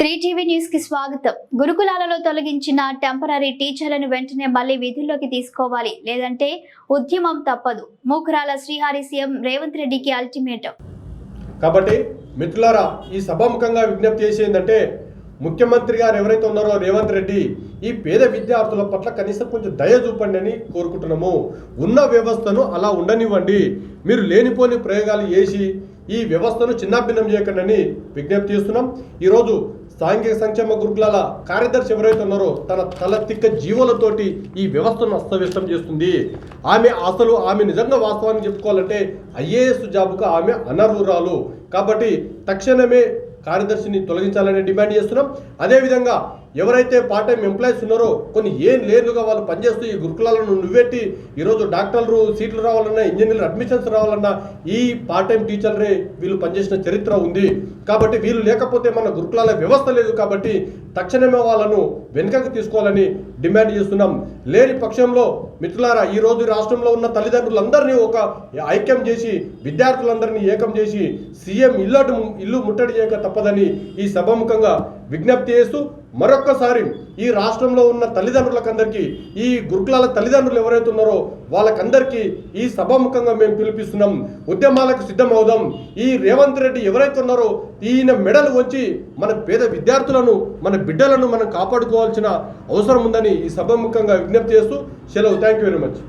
Three TV న్యూస్కి స్వాగతం. గురుకులాలలో తొలగించిన టెంపరీ టీచర్లను వెంటనే మళ్ళీ విధుల్లోకి తీసుకోవాలి. లేదంటే ఉద్యమం తప్పదు. మూకురాల శ్రీహారి సీఎం రేవంత్ రెడ్డికి అల్టిమేటం. కాబట్టి మిత్రులారా ఈ సభాముఖంగా విజ్ఞప్తి చేసి ఏంటంటే ముఖ్యమంత్రి గారు ఎవరైతే ఉన్నారో రేవంత్ రెడ్డి ఈ పేద విద్యార్థుల పట్ల కనీసం కొంచెం దయ చూపండి అని కోరుకుంటున్నాము. ఉన్న వ్యవస్థను అలా ఉండనివ్వండి. మీరు లేనిపోని ప్రయోగాలు చేసి ఈ వ్యవస్థను చిన్నాభిన్నం చేయకండి విజ్ఞప్తి చేస్తున్నాం. ఈరోజు సాంఘిక సంక్షేమ గురుకులాల కార్యదర్శి ఎవరైతే ఉన్నారో తన తల తిక్క జీవులతోటి ఈ వ్యవస్థను అస్తవ్యస్తం చేస్తుంది. ఆమె అసలు ఆమె నిజంగా వాస్తవాన్ని చెప్పుకోవాలంటే ఐఏఎస్ జాబుకు ఆమె అనర్హురాలు. కాబట్టి తక్షణమే కార్యదర్శిని తొలగించాలని డిమాండ్ చేస్తున్నాం. అదేవిధంగా ఎవరైతే పార్ట్ టైం ఎంప్లాయీస్ ఉన్నారో కొన్ని ఏం లేదుగా వాళ్ళు పనిచేస్తూ ఈ గురుకులాలను నువ్వెట్టి ఈరోజు డాక్టర్లు సీట్లు రావాలన్నా ఇంజనీర్లు అడ్మిషన్స్ రావాలన్నా ఈ పార్ట్ టైం టీచర్లే వీళ్ళు పనిచేసిన చరిత్ర ఉంది. కాబట్టి వీళ్ళు లేకపోతే మన గురుకులాల వ్యవస్థ లేదు కాబట్టి తక్షణమే వాళ్ళను వెనుకకు తీసుకోవాలని డిమాండ్ చేస్తున్నాం. లేని పక్షంలో మిత్రులారా ఈరోజు రాష్ట్రంలో ఉన్న తల్లిదండ్రులందరినీ ఒక ఐక్యం చేసి విద్యార్థులందరినీ ఏకం చేసి సీఎం ఇల్లు ఇల్లు ముట్టడి చేయక తప్పదని ఈ సభాముఖంగా విజ్ఞప్తి చేస్తూ మరొక్కసారి ఈ రాష్ట్రంలో ఉన్న తల్లిదండ్రులకందరికీ ఈ గురుకులాల తల్లిదండ్రులు ఎవరైతే ఉన్నారో వాళ్ళకందరికీ ఈ సభాముఖంగా మేము పిలిపిస్తున్నాం. ఉద్యమాలకు సిద్ధం అవుదాం ఈ రేవంత్ రెడ్డి ఎవరైతే ఉన్నారో ఈయన మెడలు వచ్చి మన పేద విద్యార్థులను మన బిడ్డలను మనం కాపాడుకోవాల్సిన అవసరం ఉందని ఈ సభాముఖంగా విజ్ఞప్తి చేస్తూ సెలవు. Thank you very much